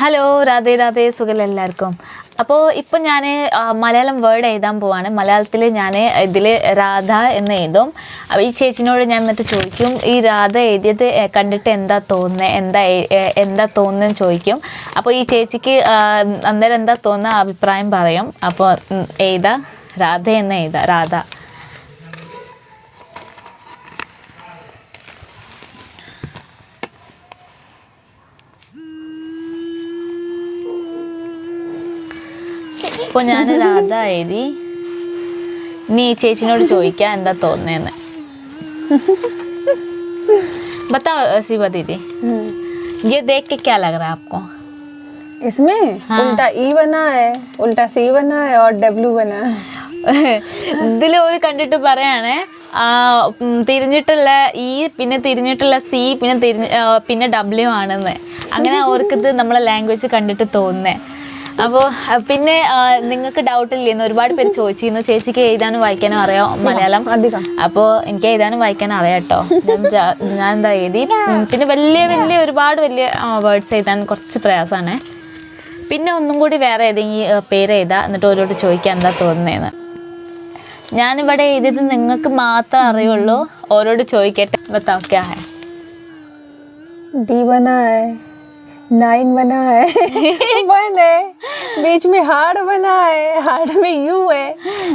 Hello Radhe Radhe സുഖം എല്ലാവർക്കും? അപ്പോൾ ഇപ്പം ഞാൻ മലയാളം വേർഡ് എഴുതാൻ പോവാണ്. മലയാളത്തിൽ ഞാൻ ഇതിൽ രാധ എന്ന് എഴുതും. ഈ ചേച്ചിനോട് ഞാൻ എന്നിട്ട് ചോദിക്കും ഈ രാധ എഴുതിയത് കണ്ടിട്ട് എന്താ തോന്നുന്നത് എന്താ എന്താ തോന്നുന്നതെന്ന് ചോദിക്കും. അപ്പോൾ ഈ ചേച്ചിക്ക് അന്നേരം എന്താ തോന്നുന്ന? അഭിപ്രായം പറയും. അപ്പോൾ എഴുതാ. രാധ എന്ന് എഴുതാ. രാധ. ഇപ്പോൾ ഞാൻ രാധ എഴുതി നീ ഈ ചേച്ചിനോട് ചോദിക്കാം എന്താ തോന്നുന്നതെന്ന് बताओ शिवा दीदी ये देख के क्या लग रहा है आपको इसमें हाँ। उल्टा ई बना है उल्टा सी बना है और डब्लू बना है ഇതിൽ ഒരു കണ്ടിട്ട് പറയാണ് ആ, ഉം, തിരിഞ്ഞിട്ടുള്ള ഈ പിന്നെ തിരിഞ്ഞിട്ടുള്ള സി പിന്നെ തിരിഞ്ഞ് ആ, പിന്നെ ഡബ്ല്യു ആണെന്ന് അങ്ങനെ അവർക്കിത് നമ്മളെ ലാംഗ്വേജ് കണ്ടിട്ട് തോന്നുന്നേ അപ്പോൾ പിന്നെ നിങ്ങൾക്ക് ഡൗട്ട് ഇല്ലെന്ന് ഒരുപാട് പേര് ചോദിച്ചിരുന്നു. ചേച്ചിക്ക് എഴുതാനും വായിക്കാനും അറിയാം മലയാളം? അപ്പൊ അപ്പോൾ എനിക്ക് എഴുതാനും വായിക്കാനും അറിയാം കേട്ടോ ഞാൻ എന്താ എഴുതി? പിന്നെ വലിയ വലിയ ഒരുപാട് വലിയ വേർഡ്സ് എഴുതാൻ കുറച്ച് പ്രയാസമാണ്. പിന്നെ ഒന്നും കൂടി വേറെ ഏതെങ്കിലും പേര് എഴുതാം. എന്നിട്ട് ഓരോട് ചോദിക്കാൻ എന്താ തോന്നുന്നതെന്ന് ഞാനിവിടെ എഴുതിയത് നിങ്ങൾക്ക് മാത്രം അറിയുള്ളൂ. ഓരോട് ചോദിക്കട്ടെ. ബത്താ ക്യാ ഹൈ नाइन बना है वन है बीच में हार्ड बना है हार्ड में यू है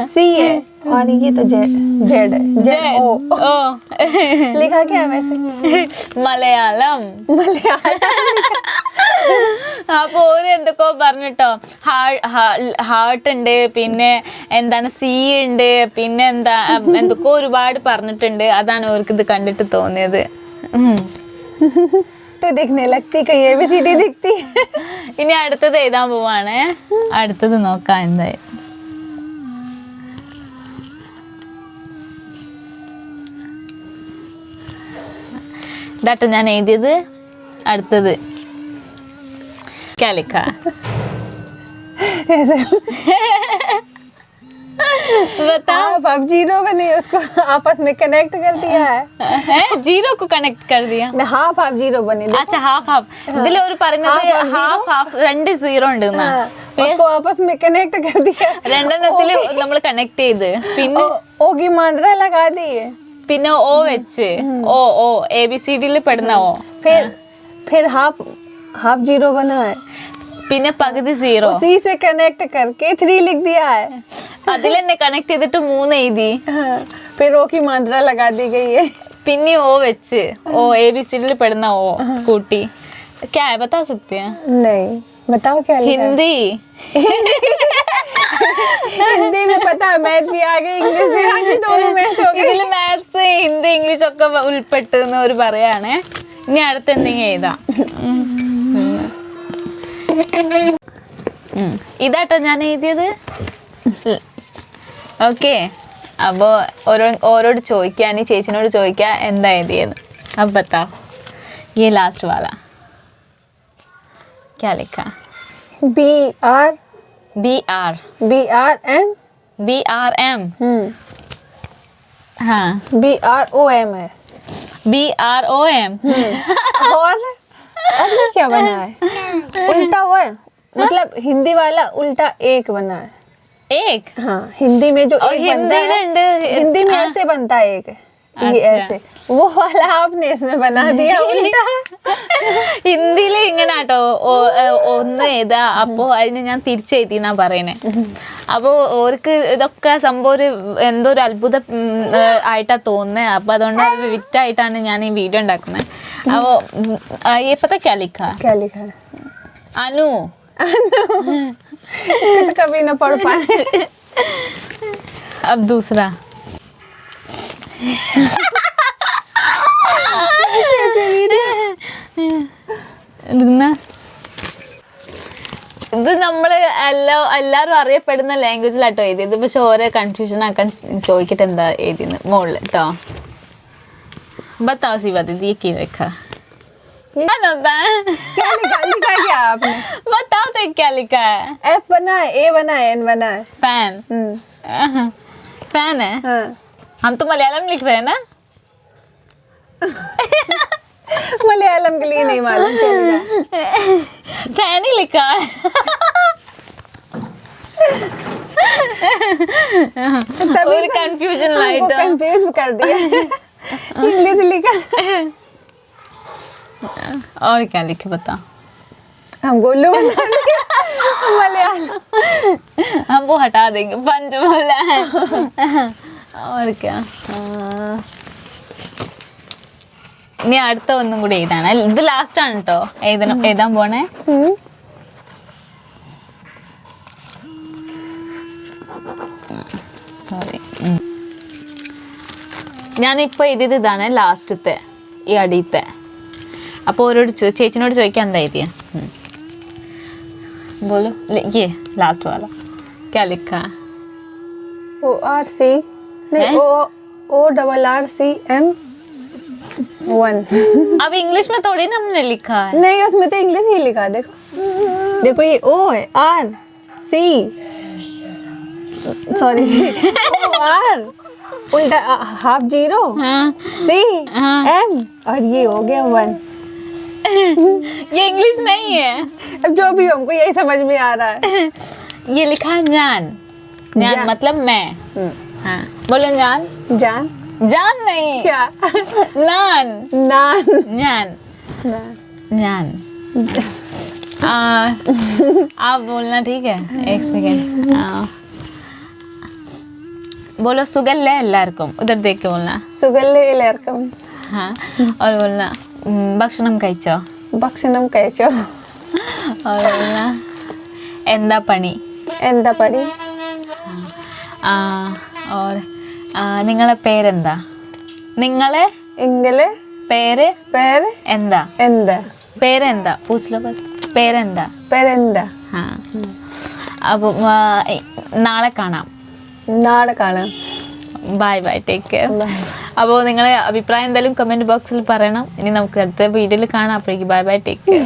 सी है और ये तो जेड जेड है जेड ओ ഓ लिखा क्या है वैसे മലയാളം അപ്പൊ ഓര് എന്തൊക്കെയോ പറഞ്ഞിട്ടോ ഹാർട്ട് ഉണ്ട് പിന്നെ എന്താണ് സി ഉണ്ട് പിന്നെ എന്താ ഉം, എന്തൊക്കെയോ ഒരുപാട് പറഞ്ഞിട്ടുണ്ട് അതാണ് അവർക്ക് ഇത് കണ്ടിട്ട് തോന്നിയത് ഉം. तो दिखने लगती कहीं ये भी सीटी दिखती है ഇനി അടുത്തത് എഴുതാൻ പോവാണ് അടുത്തത് നോക്കാം എന്തായി ഇതാട്ടോ ഞാൻ എഴുതിയത് അടുത്തത് കാലിക്ക ऐसे बता आप अब जीरो बने उसको आपस में कनेक्ट कर दिया है है जीरो को कनेक्ट कर दिया हाफ हाफ जीरो बने അച്ഛാ ഹാഫ് ഹാഫ് ഇതിൽ ഒരു പറയുന്നത് ഹാഫ് ഹാഫ് രണ്ട് സീറോ ഉണ്ട് എന്നാ. हाँ, उसको आपस में कनेक्ट कर दिया രണ്ടെണ്ണത്തില് നമ്മൾ കണക്ട് ചെയ്ത് പിന്നെ ओ, ओ की मात्रा लगा दी है പിന്നെ ഓ വെച്ച് O O A B C ഡിയിൽ പെടുന്ന ഓ फिर फिर हाफ हाफ जीरो बना है പിന്നെ പകുതി സീറോ सी से कनेक्ट करके थ्री लिख दिया है അതിൽ തന്നെ കണക്ട് ചെയ്തിട്ട് മൂന്ന് എഴുതി हाँ, फिर ओ की मात्रा लगा दी गई है പിന്നെ ഓ വെച്ച് ഓ എ ബി സി ഡിയിൽ പെടുന്ന ഓ കൂട്ടി क्या है बता सकते हैं नहीं बताओ क्या लिखा है? हिंदी हिंदी में पता है मैथ भी आ गई इंग्लिश भी आ गई दोनों मैच हो गए ഇതിൽ മാത്സ് ഹിന്ദി ഇംഗ്ലീഷ് ഒക്കെ ഉൾപ്പെട്ടു എന്ന് ഒരു പറയാണ് ഇനി അടുത്ത് എന്തെങ്കിലും എഴുതാം ഉം. ഇതാട്ടോ ഞാൻ എഴുതിയത് ഓക്കെ അപ്പോൾ ഓരോ ഓരോട് ചോദിക്കാൻ ഈ ചേച്ചിനോട് ചോദിക്കാം എന്താ എഴുതിയത് अब बताओ ये लास्ट वाला क्या लिखा B R B R B R M B R M हाँ बी आर ओ एम है बी आर ओ एम और और ये क्या बना है उल्टा हुआ है मतलब हिंदी वाला उल्टा एक बना है एक हाँ हिंदी में जो और एक बनता हिंदी है में हिंदी में हाँ। ऐसे बनता है एक ये अच्छा। ऐसे वो वाला आपने इसमें बना दिया उल्टा ഹിന്ദിയിൽ ഇങ്ങനെ കേട്ടോ ഒന്ന് എഴുതാ അപ്പോൾ അതിന് ഞാൻ തിരിച്ചെഴുതിന്നാ പറയണേ അപ്പോൾ ഓർക്ക് ഇതൊക്കെ സംഭവം ഒരു എന്തോ ഒരു അത്ഭുതം ഉം, ഏഹ്, ആയിട്ടാ തോന്നുന്നത് അപ്പോൾ അതുകൊണ്ട് അത് വിറ്റായിട്ടാണ് ഞാൻ ഈ വീഡിയോ ഉണ്ടാക്കുന്നത് അപ്പോൾ ഇപ്പത്തെ ക്യാലിക്ക क्या लिखा है അനു इसको तो कभी ना पढ़ पाए अब दूसरा ഇരുന്ന. ഇത് നമ്മൾ എല്ലാ എല്ലാവരും അറിയപ്പെടുന്ന ലാംഗ്വേജിലാട്ടോ എഴുതിയത് പക്ഷെ ഓരോ കൺഫ്യൂഷൻ ആക്കാൻ ചോദിക്കട്ടെ എന്താ എഴുതിയെന്ന് മുകളിൽ കേട്ടോ बताओ शिवा दीदी ये की लिखा क्या होता है क्या लिखा लिखा क्या आपने बताओ तो क्या लिखा है? एफ़ बना है ए बना है एन बना है। फ़ैन हम्म, फ़ैन है? हाँ। हम तो मलयालम लिख रहे हैं ना? मलयालम के लिए नहीं मालूम फ़ैन ही? लिखा है। और कंफ्यूजन लाइट कंफ्यूज कर दिया। इंग्लिश लिखा। और क्या लिखे बता? हम गोलू बना। मलयालम हम वो हटा देंगे पंच बोला है और क्या ആ. ഇനി അടുത്ത ഒന്നും കൂടി എഴുതാണ് ഇത് ലാസ്റ്റ് ആണ് കേട്ടോ എഴുതണം എഴുതാൻ പോണേ हम्म, സോറി ഞാനിപ്പോൾ എഴുതിയത് ഇതാണ് ലാസ്റ്റത്തെ ഈ അടിയത്തെ അപ്പോൾ ഓരോട് ചോ ചേച്ചിനോട് ചോദിക്കാൻ എന്താ എഴുതിയ बोलो। ये लास्ट वाला। क्या लिखा? है ओ आर सी नहीं O O double R C M one अब इंग्लिश में थोड़ी ना हमने लिखा है। नहीं उसमें तो इंग्लिश ही लिखा देखो। देखो ये ओ है R C sorry O R उल्टा हाफ़ ज़ीरो हाँ। सी हाँ। एम और ये हो गया वन ये इंग्लिश नहीं है। अब जो भी हमको यही समझ में आ रहा है। ये लिखा है जान। जान मतलब मैं। हम्म। हाँ। बोलो जान। जान। जान नहीं। क्या? नान। नान। जान। जान। आप बोलना ठीक है। एक सेकेंड बोलो सुगल ले लहलारकम उधर देख के बोलना। सुगल ले लहलारकम हाँ। और बोलना ഭക്ഷണം കഴിച്ചോ? ഭക്ഷണം കഴിച്ചോ? എന്താ പണി? എന്താ പണി? നിങ്ങളെ പേരെന്താ? നിങ്ങളെ ഇങ്ങളെ പേര് പേര് എന്താ? എന്താ? പേരെന്താ? പൂച്ചല പേരെന്താ? പേരെന്താ? ആ. നാളെ കാണാം. നാളെ കാണാം. Bye bye take care. അപ്പോൾ നിങ്ങളെ അഭിപ്രായം എന്തായാലും കമന്റ് ബോക്സിൽ പറയണം. ഇനി നമുക്ക് അടുത്ത വീഡിയോയിൽ കാണാം. അപ്പോഴേക്ക് ബൈ ബൈ ടേക്ക് കെയർ